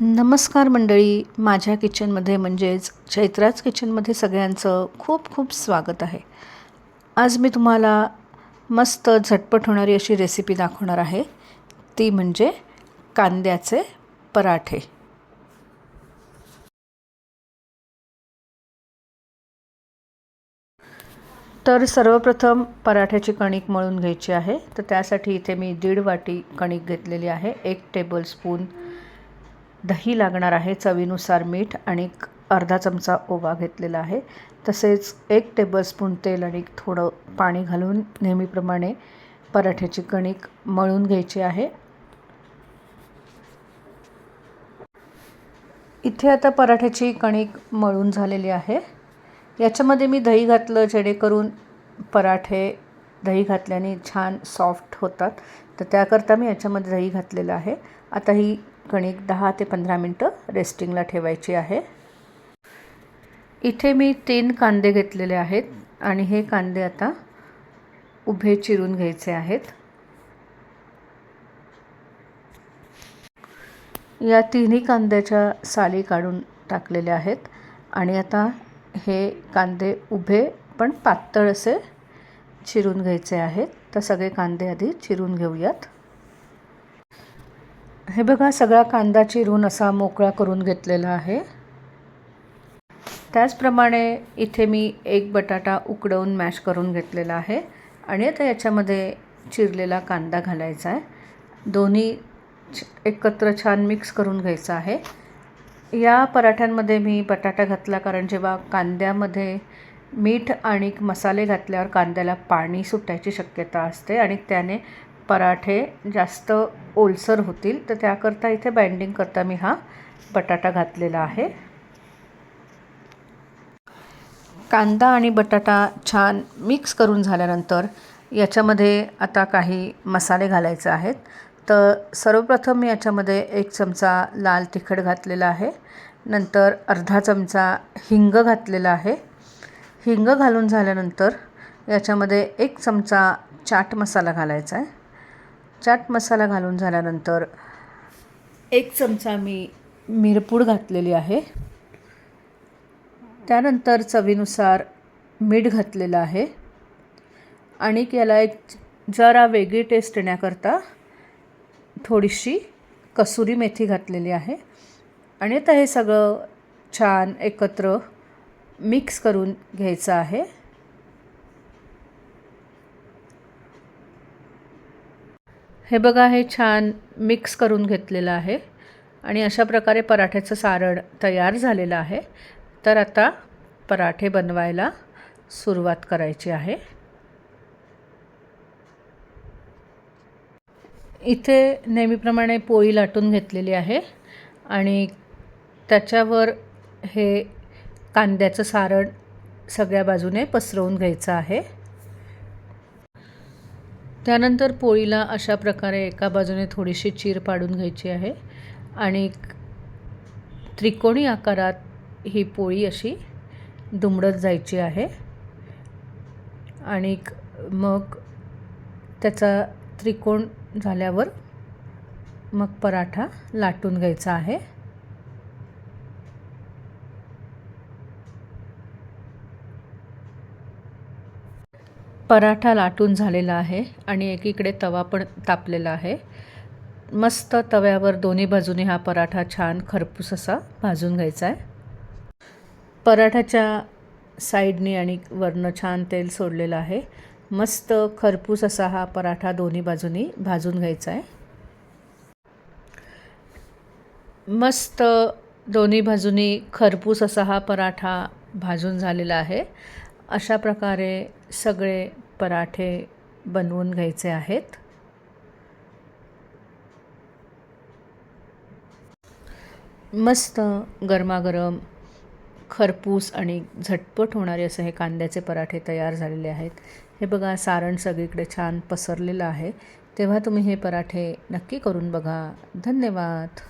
नमस्कार मंडळी. माझ्या किचनमध्ये म्हणजेच चैत्राज किचनमध्ये सगळ्यांचं खूप खूप स्वागत आहे. आज मी तुम्हाला मस्त झटपट होणारी अशी रेसिपी दाखवणार आहे. ती म्हणजे कांद्याचे पराठे. तर सर्वप्रथम पराठ्याची कणिक मळून घ्यायची आहे. तर त्यासाठी इथे मी दीड वाटी कणिक घेतलेली आहे. एक टेबलस्पून दही लागणार आहे चवीनुसार मीठ आणि अर्धा चमचा ओवा घेतलेला आहे. तसेच एक टेबलस्पून तेल आणि थोडं पाणी घालून नेहमीप्रमाणे पराठ्याची कणिक मळून घ्यायची आहे. इथे आता पराठ्याची कणिक मळून झालेली आहे. याच्यामध्ये मी दही घातलं जेणेकरून पराठे दही घातल्याने छान सॉफ्ट होतात. तर त्याकरता मी याच्यामध्ये दही घातलेलं आहे. आता ही कणिक दहा ते पंधरा मिनटं रेस्टिंगला ठेवायची आहे. इथे मी तीन कांदे घेतलेले आहेत आणि हे कांदे आता उभे चिरून घ्यायचे आहेत. या तिन्ही कांद्याच्या साली काढून टाकलेल्या आहेत आणि आता हे कांदे उभे पण पातळ असे चिरून घ्यायचे आहेत. तर सगळे कांदे आधी चिरून घेऊयात. हे बघा सगळा कांदा चिरून असा मोकळा करून घेतलेला आहे. त्याचप्रमाणे इथे मी एक बटाटा उकडवून मॅश करून घेतलेला आहे आणि आता याच्यामध्ये चिरलेला कांदा घालायचा आहे. दोन्ही एकत्र छान मिक्स करून घ्यायचं आहे. या पराठ्यांमध्ये मी बटाटा घातला कारण जेव्हा कांद्यामध्ये मीठ आणि मसाले घातल्यावर कांद्याला पाणी सुटायची शक्यता असते आणि त्याने पराठे जास्त ओलसर होतील तर त्याकरता इथे बाइंडिंग करता मी हा बटाटा घातलेला आहे. कांदा आणि बटाटा छान मिक्स करून झाल्यानंतर याच्यामध्ये आता काही मसाले घालायचे आहेत. तर सर्वप्रथम मी याच्यामध्ये एक चमचा लाल तिखट घातलेला आहे. नंतर अर्धा चमचा हिंग घातलेला आहे. हिंग घालून झाल्यानंतर याच्यामध्ये एक चमचा चाट मसाला घालायचा आहे. चाट मसाला घालून झाल्यानंतर एक चमचा मी मिरपूड घातलेली आहे. त्यानंतर चवीनुसार मीठ घातलेलं आहे. आणि याला एक जरा वेगळी टेस्ट येण्याकरता थोडीशी कसुरी मेथी घातलेली आहे. आणि आता हे सगळं छान एकत्र मिक्स करून घ्यायचं आहे. हे बघा हे छान मिक्स करून घेतलेलं आहे आणि अशा प्रकारे पराठ्याचं सारण तयार झालेलं आहे. तर आता पराठे बनवायला सुरुवात करायची आहे. इथे नेहमीप्रमाणे पोळी लाटून घेतलेली आहे आणि त्याच्यावर हे कांद्याचं सारण सगळ्या बाजूने पसरवून घ्यायचं आहे. त्यानंतर पोळीला अशा प्रकारे एका बाजूने थोडीशी चीर पाडून घ्यायची आहे आणि त्रिकोणी आकारात ही पोळी अशी दुमडत जायची आहे. आणि मग त्याचा त्रिकोण झाल्यावर मग पराठा लाटून घ्यायचा आहे. पराठा लाटून झालेला आहे आणि एकीकडे तवा पण तापलेला आहे. मस्त तव्यावर दोन्ही बाजूने हा पराठा छान खरपूस असा भाजून घ्यायचा आहे. पराठ्याच्या साईडने आणि वरनं छान तेल सोडलेलं आहे. मस्त खरपूस असा हा पराठा दोन्ही बाजूनी भाजून घ्यायचा आहे. मस्त दोन्ही बाजूनी खरपूस असा हा पराठा भाजून झालेला आहे. अशा प्रकारे सगळे पराठे बनवून घ्यायचे आहेत. मस्त गरमागरम खरपूस आणि झटपट होणारे असे हे कांद्याचे पराठे तयार झालेले आहेत. हे बघा सारण सगळीकडे छान पसरलेलं आहे. तेव्हा तुम्ही हे पराठे नक्की करून बघा. धन्यवाद.